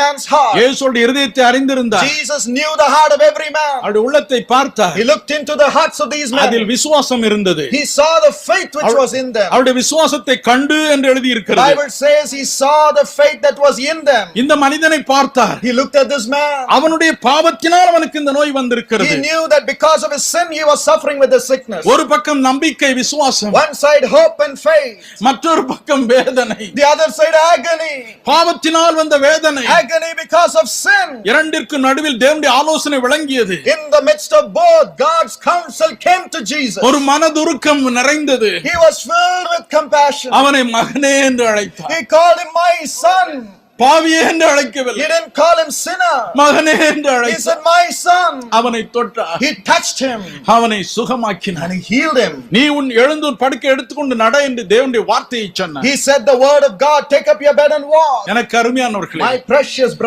man's heart. இயேசுடைய இருதயத்தை அறிந்திருந்தார் Jesus knew the heart of every man. அவருடைய உள்ளத்தை பார்த்தார் He looked into the hearts of these அதில். விசுவாசம் இருந்தது He saw the faith which was in them. அவருடைய விசுவாசத்தை கண்டு என்று எழுதி The இருக்கிறது Bible says he saw the faith that was in them. இந்த மனிதனை பார்த்தார் He looked at this man. அவனுடைய பாவத்தினால் அவனுக்கு இந்த நோய் வந்திருக்கிறது He knew that because of his sin he was suffering with the sickness. ஒரு பக்கம் நம்பிக்கை விசுவாசம் One side hope and faith. மற்றொரு பக்கம் வேதனை The other side agony. பாவத்தினால் வந்த வேதனை Agony because of sin. இரண்டிற்கு நடுவில் தேவனுடைய ஆலோசனை விளங்கியது In the midst of both, God's counsel came to Jesus. ஒரு மனதுருக்கம் நிறைந்தது He was filled with compassion. அவனை மகனே என்று அழைத்தார் He called him my son. பாவியே என்று He அழைக்கவில்லை didn't call him sinner. மகனே என்று He அழைத்தார் said, My son. அவனை தொட்டார் He touched him அவனை சுகமாக்கினார் and he healed him. நீ உன் எழுந்து படுக்கை எடுத்துக்கொண்டு நட என்று தேவனுடைய வார்த்தையை சொன்னார் He said the word of God, take up your bed and walk. எனக்கு அருமையானவர்களே My precious brother.